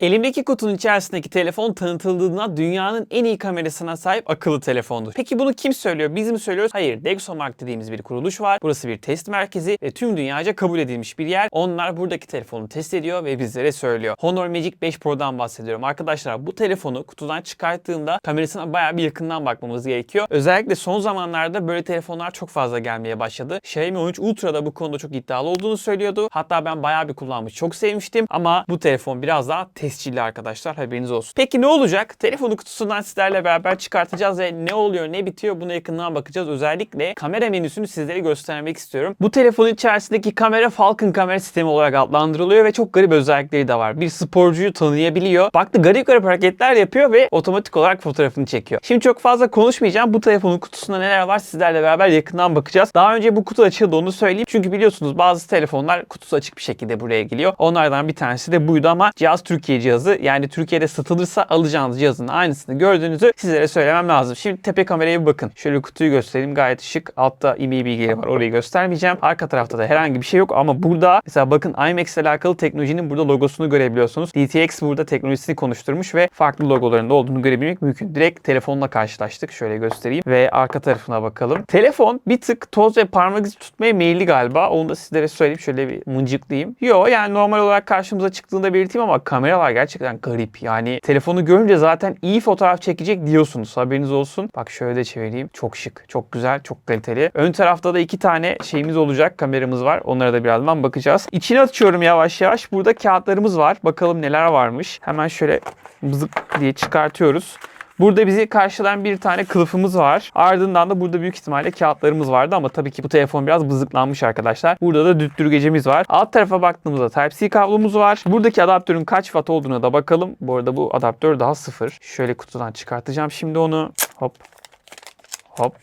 Elimdeki kutunun içerisindeki telefon tanıtıldığında dünyanın en iyi kamerasına sahip akıllı telefondur. Peki bunu kim söylüyor? Biz mi söylüyoruz? Hayır. Dexomark dediğimiz bir kuruluş var. Burası bir test merkezi ve tüm dünyaca kabul edilmiş bir yer. Onlar buradaki telefonu test ediyor ve bizlere söylüyor. Honor Magic 5 Pro'dan bahsediyorum. Arkadaşlar bu telefonu kutudan çıkarttığımda kamerasına bayağı bir yakından bakmamız gerekiyor. Özellikle son zamanlarda böyle telefonlar çok fazla gelmeye başladı. Xiaomi 13 Ultra da bu konuda çok iddialı olduğunu söylüyordu. Hatta ben bayağı bir kullanmış, çok sevmiştim. Ama bu telefon biraz daha tescilli arkadaşlar haberiniz olsun. Peki ne olacak? Telefonu kutusundan sizlerle beraber çıkartacağız ve ne oluyor ne bitiyor buna yakından bakacağız. Özellikle kamera menüsünü sizlere göstermek istiyorum. Bu telefonun içerisindeki kamera Falcon kamera sistemi olarak adlandırılıyor ve çok garip özellikleri de var. Bir sporcuyu tanıyabiliyor. Baktı garip garip hareketler yapıyor ve otomatik olarak fotoğrafını çekiyor. Şimdi çok fazla konuşmayacağım. Bu telefonun kutusunda neler var sizlerle beraber yakından bakacağız. Daha önce bu kutu açıldı onu söyleyeyim. Çünkü biliyorsunuz bazı telefonlar kutusu açık bir şekilde buraya geliyor. Onlardan bir tanesi de buydu ama cihaz Türkiye cihazı. Yani Türkiye'de satılırsa alacağınız cihazın aynısını gördüğünüzü sizlere söylemem lazım. Şimdi tepe kameraya bir bakın. Şöyle kutuyu göstereyim. Gayet şık. Altta IMEI bilgileri var. Orayı göstermeyeceğim. Arka tarafta da herhangi bir şey yok ama burada mesela bakın IMAX ile alakalı teknolojinin burada logosunu görebiliyorsunuz. DTX burada teknolojisini konuşturmuş ve farklı logolarında olduğunu görebilmek mümkün. Direkt telefonla karşılaştık. Şöyle göstereyim ve arka tarafına bakalım. Telefon bir tık toz ve parmak izi tutmaya meyilli galiba. Onu da sizlere söyleyeyim. Şöyle bir mıncıklayayım. Yo yani normal olarak karşımıza çıktığında belirteyim ama kameralar gerçekten garip. Yani telefonu görünce zaten iyi fotoğraf çekecek diyorsunuz. Haberiniz olsun. Bak şöyle de çevireyim. Çok şık, çok güzel, çok kaliteli. Ön tarafta da iki tane şeyimiz olacak. Kameramız var. Onlara da birazdan bakacağız. İçini açıyorum yavaş yavaş. Burada kağıtlarımız var. Bakalım neler varmış. Hemen şöyle bızık diye çıkartıyoruz. Burada bizi karşılayan bir tane kılıfımız var. Ardından da burada büyük ihtimalle kağıtlarımız vardı ama tabii ki bu telefon biraz bızıklanmış arkadaşlar. Burada da düttürgecimiz var. Alt tarafa baktığımızda Type-C kablomuz var. Buradaki adaptörün kaç watt olduğuna da bakalım. Bu arada bu adaptör daha sıfır. Şöyle kutudan çıkartacağım şimdi onu. Hop. Hop.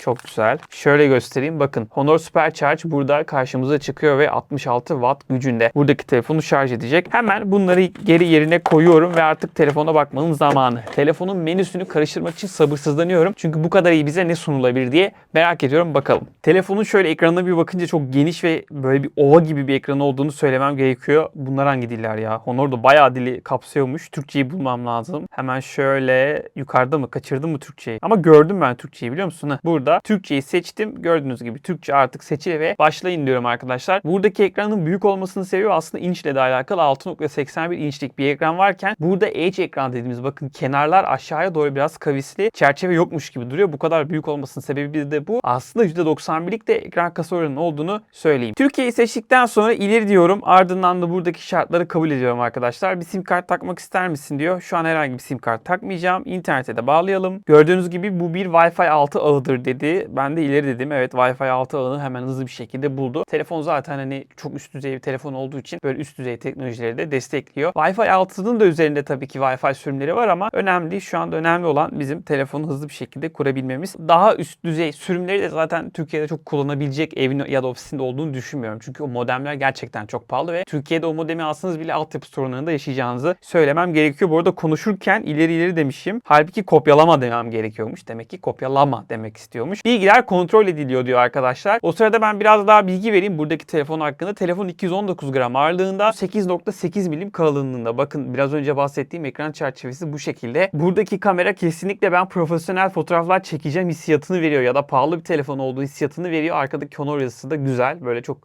Çok güzel. Şöyle göstereyim. Bakın Honor Supercharge burada karşımıza çıkıyor ve 66 watt gücünde. Buradaki telefonu şarj edecek. Hemen bunları geri yerine koyuyorum ve artık telefona bakmanın zamanı. Telefonun menüsünü karıştırmak için sabırsızlanıyorum. Çünkü bu kadar iyi bize ne sunulabilir diye merak ediyorum. Bakalım. Telefonun şöyle ekranına bir bakınca çok geniş ve böyle bir ova gibi bir ekran olduğunu söylemem gerekiyor. Bunlar hangi diller ya? Honor da bayağı dili kapsıyormuş. Türkçeyi bulmam lazım. Hemen şöyle yukarıda mı? Kaçırdım mı Türkçeyi? Ama gördüm ben Türkçeyi biliyor musun? Burada Türkçeyi seçtim. Gördüğünüz gibi Türkçe artık seçili ve başlayın diyorum arkadaşlar. Buradaki ekranın büyük olmasının sebebi aslında inçle de alakalı 6.81 inçlik bir ekran varken burada Edge ekran dediğimiz bakın kenarlar aşağıya doğru biraz kavisli çerçeve yokmuş gibi duruyor. Bu kadar büyük olmasının sebebi de bu. Aslında %91'lik de ekran kasa oranının olduğunu söyleyeyim. Türkiye'yi seçtikten sonra ileri diyorum. Ardından da buradaki şartları kabul ediyorum arkadaşlar. Bir sim kart takmak ister misin diyor. Şu an herhangi bir sim kart takmayacağım. İnternete de bağlayalım. Gördüğünüz gibi bu bir Wi-Fi 6 ağıdır dedi. Ben de ileri dedim. Evet Wi-Fi 6 ağını hemen hızlı bir şekilde buldu. Telefon zaten hani çok üst düzey bir telefon olduğu için böyle üst düzey teknolojileri de destekliyor. Wi-Fi 6'nın da üzerinde tabii ki Wi-Fi sürümleri var ama önemli. Şu anda önemli olan bizim telefonu hızlı bir şekilde kurabilmemiz. Daha üst düzey sürümleri de zaten Türkiye'de çok kullanabilecek evin ya da ofisinde olduğunu düşünmüyorum. Çünkü o modemler gerçekten çok pahalı ve Türkiye'de o modemi alsanız bile altyapı sorunlarında yaşayacağınızı söylemem gerekiyor. Bu arada konuşurken ileri ileri demişim. Halbuki kopyalama demem gerekiyormuş. Demek ki kopyalama demek istiyormuş. Bilgiler kontrol ediliyor diyor arkadaşlar. O sırada ben biraz daha bilgi vereyim buradaki telefon hakkında. Telefon 219 gram ağırlığında 8.8 milim kalınlığında. Bakın biraz önce bahsettiğim ekran çerçevesi bu şekilde. Buradaki kamera kesinlikle ben profesyonel fotoğraflar çekeceğim hissiyatını veriyor ya da pahalı bir telefon olduğu hissiyatını veriyor. Arkadaki Honor yazısı da güzel. Böyle çok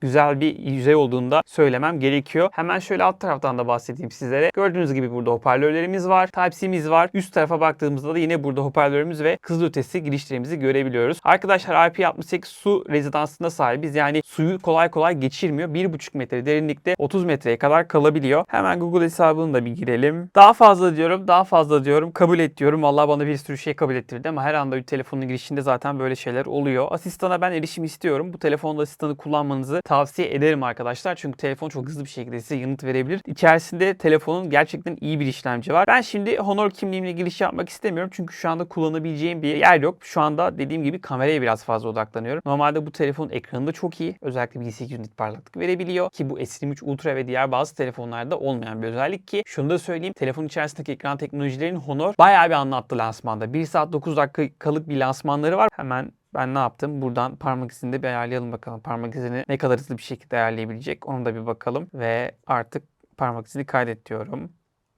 güzel bir yüzey olduğunda söylemem gerekiyor. Hemen şöyle alt taraftan da bahsedeyim sizlere. Gördüğünüz gibi burada hoparlörlerimiz var. Type-C'miz var. Üst tarafa baktığımızda da yine burada hoparlörümüz ve kızılötesi girişlerimizi görebiliyoruz. Arkadaşlar IP68 su rezidansına sahibiz. Yani suyu kolay kolay geçirmiyor. 1,5 metre derinlikte 30 metreye kadar kalabiliyor. Hemen Google hesabını da bir girelim. Daha fazla diyorum, daha fazla diyorum. Kabul et diyorum. Allah bana bir sürü şey kabul ettirdi ama her anda bir telefonun girişinde zaten böyle şeyler oluyor. Asistana ben erişim istiyorum. Bu telefonda asistanı kullanmanızı tavsiye ederim arkadaşlar. Çünkü telefon çok hızlı bir şekilde size yanıt verebilir. İçerisinde telefonun gerçekten iyi bir işlemci var. Ben şimdi Honor kimliğimle giriş yapmak istemiyorum. Çünkü şu anda kullanabileceğim bir yer yok. Şu anda dediğim gibi kameraya biraz fazla odaklanıyorum. Normalde bu telefonun ekranı da çok iyi. Özellikle 1800 nit parlaklık verebiliyor. Ki bu S23 Ultra ve diğer bazı telefonlarda olmayan bir özellik ki şunu da söyleyeyim. Telefonun içerisindeki ekran teknolojilerini Honor bayağı bir anlattı lansmanda. 1 saat 9 dakikalık bir lansmanları var. Hemen ben ne yaptım? Buradan parmak izini de bir ayarlayalım bakalım. Parmak izini ne kadar hızlı bir şekilde ayarlayabilecek onu da bir bakalım. Ve artık parmak izini kaydet diyorum.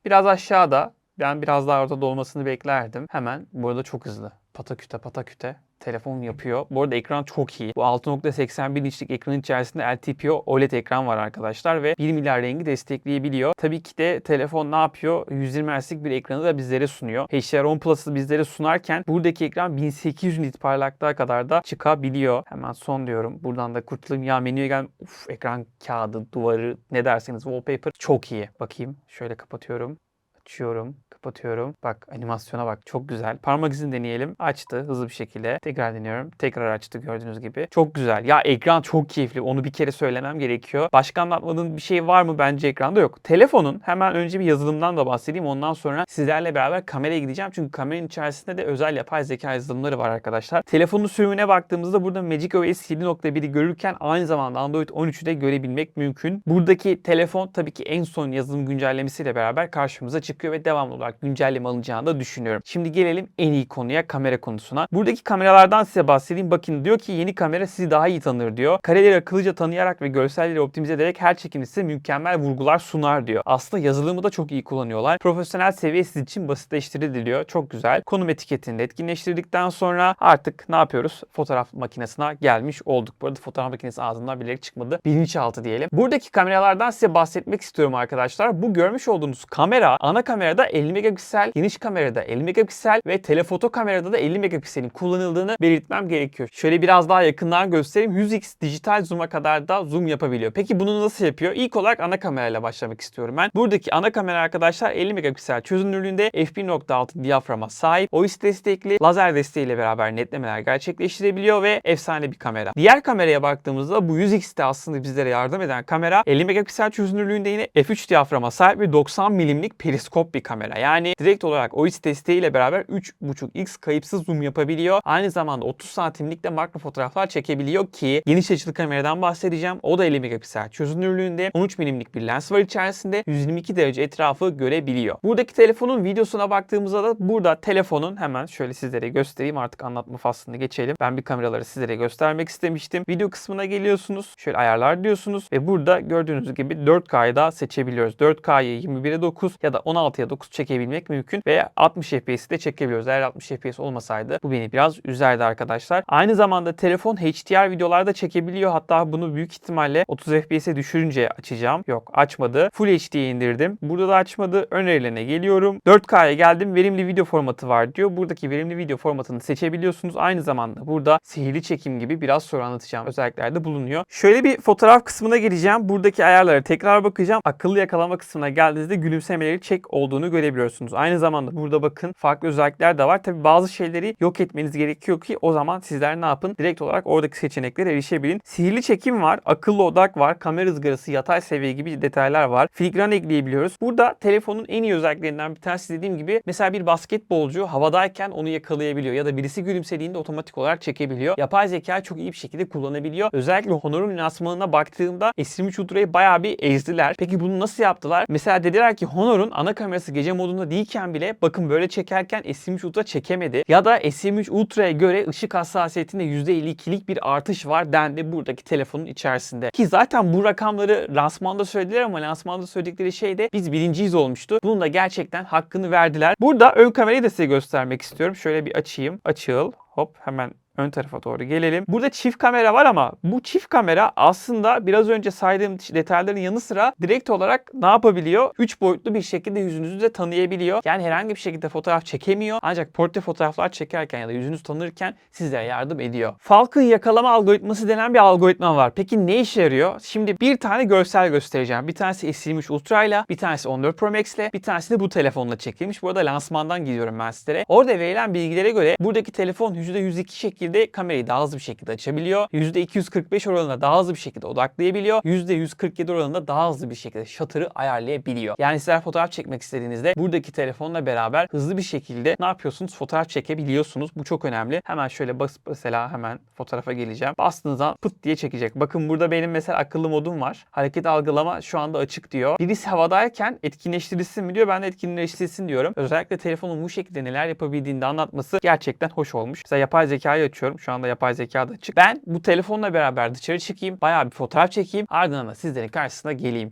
Biraz aşağıda. Ben biraz daha ortada olmasını beklerdim. Hemen burada çok hızlı. Pataküte pataküte telefon yapıyor. Bu arada ekran çok iyi. Bu 6.81 inçlik ekranın içerisinde LTPO OLED ekran var arkadaşlar ve 1 milyar rengi destekleyebiliyor. Tabii ki de telefon ne yapıyor? 120 Hz'lik bir ekranı da bizlere sunuyor. HDR10 Plus'ı bizlere sunarken buradaki ekran 1800 nit parlaklığa kadar da çıkabiliyor. Hemen son diyorum. Buradan da kurtulayım. Ya menüye gel. Uf, ekran kağıdı, duvarı ne derseniz wallpaper çok iyi. Bakayım. Şöyle kapatıyorum. Açıyorum. Kapatıyorum. Bak animasyona bak. Çok güzel. Parmak izini deneyelim. Açtı hızlı bir şekilde. Tekrar deniyorum. Tekrar açtı gördüğünüz gibi. Çok güzel. Ya ekran çok keyifli. Onu bir kere söylemem gerekiyor. Başka anlatmadığım bir şey var mı? Bence ekranda yok. Telefonun hemen önce bir yazılımdan da bahsedeyim. Ondan sonra sizlerle beraber kameraya gideceğim. Çünkü kameranın içerisinde de özel yapay zeka yazılımları var arkadaşlar. Telefonun sürümüne baktığımızda burada Magic OS 7.1'i görürken aynı zamanda Android 13'ü de görebilmek mümkün. Buradaki telefon tabii ki en son yazılım güncellemesiyle beraber karşımıza çıkıyor ve devamlı olarak güncelleme alınacağını da düşünüyorum. Şimdi gelelim en iyi konuya kamera konusuna. Buradaki kameralardan size bahsedeyim. Bakın diyor ki yeni kamera sizi daha iyi tanır diyor. Kareleri akıllıca tanıyarak ve görselleri optimize ederek her çekimde size mükemmel vurgular sunar diyor. Aslında yazılımı da çok iyi kullanıyorlar. Profesyonel seviye sizin için basitleştirildi diyor. Çok güzel. Konum etiketini de etkinleştirdikten sonra artık ne yapıyoruz? Fotoğraf makinesine gelmiş olduk. Bu arada fotoğraf makinesi ağzından bilerek çıkmadı. Bilinçaltı diyelim. Buradaki kameralardan size bahsetmek istiyorum arkadaşlar. Bu görmüş olduğunuz kamera ana kamerada 50 megapiksel, geniş kamerada 50 megapiksel ve telefoto kamerada da 50 megapikselin kullanıldığını belirtmem gerekiyor. Şöyle biraz daha yakından göstereyim. 100x dijital zoom'a kadar da zoom yapabiliyor. Peki bunu nasıl yapıyor? İlk olarak ana kamerayla başlamak istiyorum ben. Buradaki ana kamera arkadaşlar 50 megapiksel çözünürlüğünde f1.6 diyaframa sahip. OIS destekli, lazer desteğiyle beraber netlemeler gerçekleştirebiliyor ve efsane bir kamera. Diğer kameraya baktığımızda bu 100x'te aslında bizlere yardım eden kamera 50 megapiksel çözünürlüğünde yine f3 diyaframa sahip ve 90 milimlik periskop bir kamera. Yani direkt olarak OIS desteğiyle beraber 3.5x kayıpsız zoom yapabiliyor. Aynı zamanda 30 santimlik de makro fotoğraflar çekebiliyor ki geniş açılı kameradan bahsedeceğim. O da 50 megapiksel çözünürlüğünde 13 milimlik bir lens var içerisinde 122 derece etrafı görebiliyor. Buradaki telefonun videosuna baktığımızda da burada telefonun hemen şöyle sizlere göstereyim artık anlatma faslını geçelim. Ben bir kameraları sizlere göstermek istemiştim. Video kısmına geliyorsunuz. Şöyle ayarlar diyorsunuz ve burada gördüğünüz gibi 4K'yı da seçebiliyoruz. 4K'yı 21'e 9 ya da 16'ya 9 çekebilmek mümkün ve 60 FPS'i de çekebiliyoruz. Eğer 60 FPS olmasaydı bu beni biraz üzerdi arkadaşlar. Aynı zamanda telefon HDR videolarda çekebiliyor. Hatta bunu büyük ihtimalle 30 FPS'e düşürünce açacağım. Yok açmadı. Full HD'ye indirdim. Burada da açmadı. Önerilerine geliyorum. 4K'ya geldim. Verimli video formatı var diyor. Buradaki verimli video formatını seçebiliyorsunuz. Aynı zamanda burada sihirli çekim gibi biraz sonra anlatacağım özellikler de bulunuyor. Şöyle bir fotoğraf kısmına geleceğim. Buradaki ayarlara tekrar bakacağım. Akıllı yakalama kısmına geldiğinizde gülümsemeleri çek olduğunu görebiliyorsunuz. Aynı zamanda burada bakın farklı özellikler de var. Tabi bazı şeyleri yok etmeniz gerekiyor ki o zaman sizler ne yapın? Direkt olarak oradaki seçeneklere erişebilin. Sihirli çekim var, akıllı odak var, kamera ızgarası, yatay seviye gibi detaylar var. Filigran ekleyebiliyoruz. Burada telefonun en iyi özelliklerinden bir tanesi dediğim gibi mesela bir basketbolcu havadayken onu yakalayabiliyor ya da birisi gülümsediğinde otomatik olarak çekebiliyor. Yapay zekayı çok iyi bir şekilde kullanabiliyor. Özellikle Honor'un lansmanına baktığımda S23 Ultra'yı bayağı bir ezdiler. Peki bunu nasıl yaptılar? Mesela dediler ki Honor'un ana kamerası gece modunda değilken bile bakın böyle çekerken S23 Ultra çekemedi. Ya da S23 Ultra'ya göre ışık hassasiyetinde %52'lik bir artış var dendi buradaki telefonun içerisinde. Ki zaten bu rakamları lansmanda söylediler ama lansmanda söyledikleri şey de biz birinciyiz olmuştu. Bunun da gerçekten hakkını verdiler. Burada ön kamerayı da size göstermek istiyorum. Şöyle bir açayım. Açıl. Hop hemen ön tarafa doğru gelelim. Burada çift kamera var ama bu çift kamera aslında biraz önce saydığım detayların yanı sıra direkt olarak ne yapabiliyor? 3 boyutlu bir şekilde yüzünüzü de tanıyabiliyor. Yani herhangi bir şekilde fotoğraf çekemiyor. Ancak portre fotoğraflar çekerken ya da yüzünüzü tanırken sizlere yardım ediyor. Falcon yakalama algoritması denen bir algoritma var. Peki ne işe yarıyor? Şimdi bir tane görsel göstereceğim. Bir tanesi S23 Ultra ile, bir tanesi 14 Pro Max ile, bir tanesi de bu telefonla çekilmiş. Bu arada lansmandan gidiyorum ben sizlere. Orada verilen bilgilere göre buradaki telefon %102 şekilde kamerayı daha hızlı bir şekilde açabiliyor. %245 oranında daha hızlı bir şekilde odaklayabiliyor. %147 oranında daha hızlı bir şekilde shutter'ı ayarlayabiliyor. Yani sizler fotoğraf çekmek istediğinizde buradaki telefonla beraber hızlı bir şekilde ne yapıyorsunuz? Fotoğraf çekebiliyorsunuz. Bu çok önemli. Hemen şöyle basıp mesela hemen fotoğrafa geleceğim. Bastığınız zaman pıt diye çekecek. Bakın burada benim mesela akıllı modum var. Hareket algılama şu anda açık diyor. Birisi havadayken etkinleştirilsin mi diyor. Ben de etkinleştirilsin diyorum. Özellikle telefonun bu şekilde neler yapabildiğini anlatması gerçekten hoş olmuş. Mesela yapay zekayı açıyorum. Şu anda yapay zeka da açık. Ben bu telefonla beraber dışarı çıkayım. Bayağı bir fotoğraf çekeyim. Ardından da sizlerin karşısına geleyim.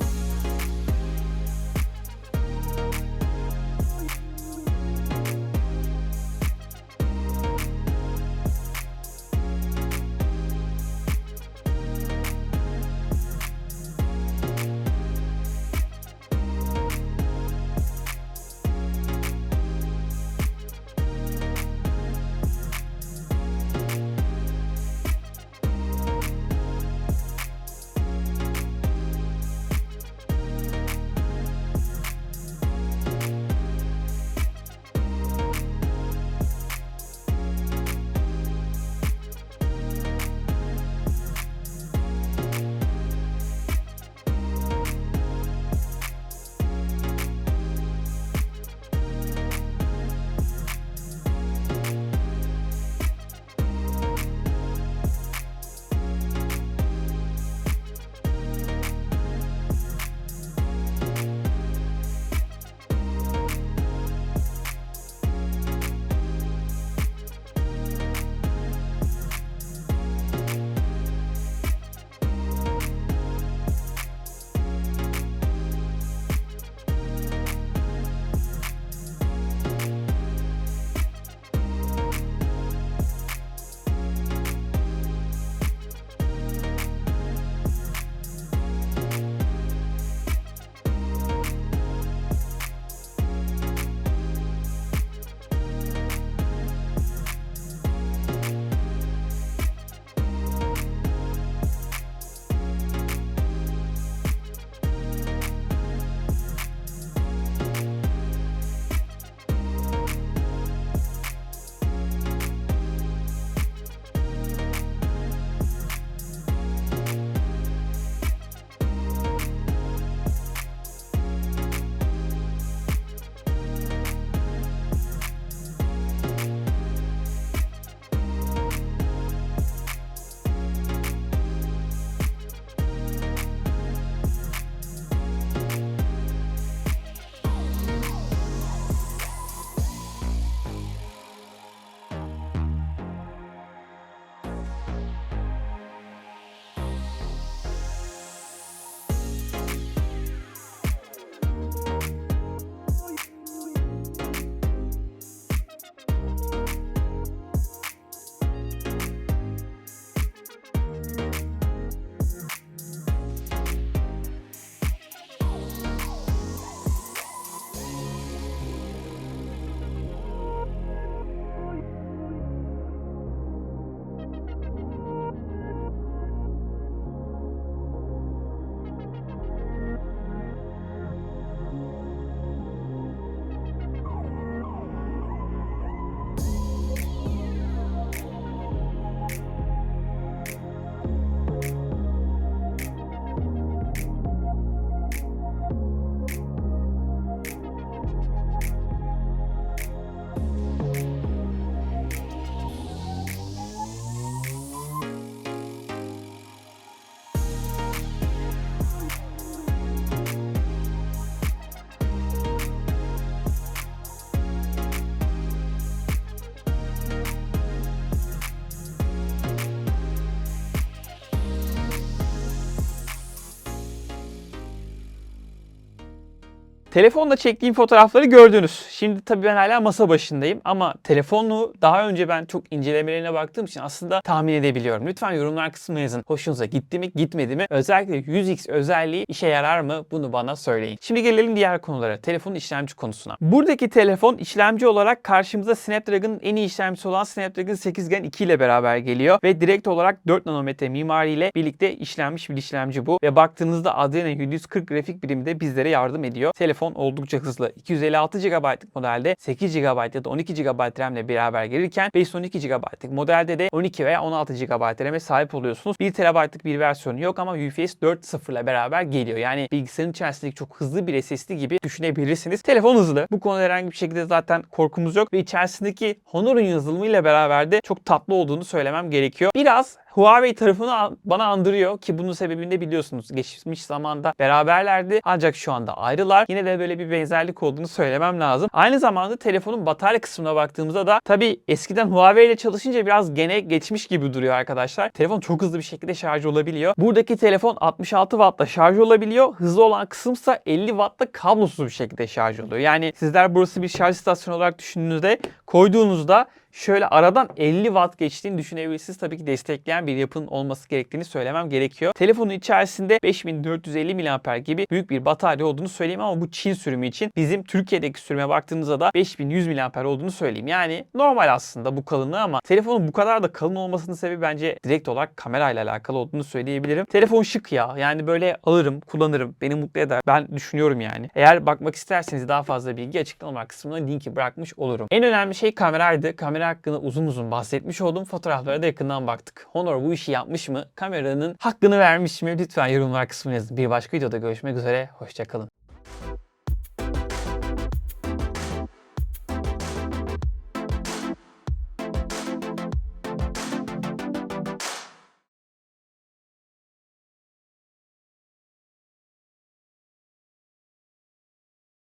Telefonla çektiğim fotoğrafları gördünüz. Şimdi tabii ben hala masa başındayım ama telefonu daha önce ben çok incelemelerine baktığım için aslında tahmin edebiliyorum. Lütfen yorumlar kısmına yazın. Hoşunuza gitti mi gitmedi mi? Özellikle 100x özelliği işe yarar mı? Bunu bana söyleyin. Şimdi gelelim diğer konulara. Telefonun işlemci konusuna. Buradaki telefon işlemci olarak karşımıza Snapdragon'ın en iyi işlemcisi olan Snapdragon 8 Gen 2 ile beraber geliyor ve direkt olarak 4 nanometre mimariyle birlikte işlenmiş bir işlemci bu ve baktığınızda Adreno 740 grafik birimi de bizlere yardım ediyor. Telefon oldukça hızlı. 256 GB'lık modelde 8 GB ya da 12 GB RAM ile beraber gelirken 512 GB'lık modelde de 12 veya 16 GB RAM'e sahip oluyorsunuz. 1 TB'lık bir versiyonu yok ama UFS 4.0 ile beraber geliyor. Yani bilgisayarın içerisindeki çok hızlı bir SSD gibi düşünebilirsiniz. Telefon hızlı. Bu konuda herhangi bir şekilde zaten korkumuz yok ve içerisindeki Honor'un yazılımıyla beraber de çok tatlı olduğunu söylemem gerekiyor. Biraz Huawei tarafını an- bana andırıyor ki bunun sebebini de biliyorsunuz. Geçmiş zamanda beraberlerdi ancak şu anda ayrılar. Yine de böyle bir benzerlik olduğunu söylemem lazım. Aynı zamanda telefonun batarya kısmına baktığımızda da tabii eskiden Huawei ile çalışınca biraz gene geçmiş gibi duruyor arkadaşlar. Telefon çok hızlı bir şekilde şarj olabiliyor. Buradaki telefon 66 Watt'la şarj olabiliyor. Hızlı olan kısımsa 50 Watt'la kablosuz bir şekilde şarj oluyor. Yani sizler burası bir şarj istasyonu olarak düşündüğünüzde koyduğunuzda şöyle aradan 50 watt geçtiğini düşünebilirsiniz. Tabii ki destekleyen bir yapının olması gerektiğini söylemem gerekiyor. Telefonun içerisinde 5450 mAh gibi büyük bir batarya olduğunu söyleyeyim ama bu Çin sürümü için bizim Türkiye'deki sürüme baktığımızda da 5100 mAh olduğunu söyleyeyim. Yani normal aslında bu kalınlığı ama telefonun bu kadar da kalın olmasının sebebi bence direkt olarak kamerayla alakalı olduğunu söyleyebilirim. Telefon şık ya. Yani böyle alırım, kullanırım. Beni mutlu eder. Ben düşünüyorum yani. Eğer bakmak isterseniz daha fazla bilgi açıklama kısmına linki bırakmış olurum. En önemli şey kameraydı. Kamera hakkında uzun uzun bahsetmiş oldum. Fotoğraflara da yakından baktık. Honor bu işi yapmış mı? Kameranın hakkını vermiş mi? Lütfen yorumlar kısmına yazın. Bir başka videoda görüşmek üzere. Hoşçakalın.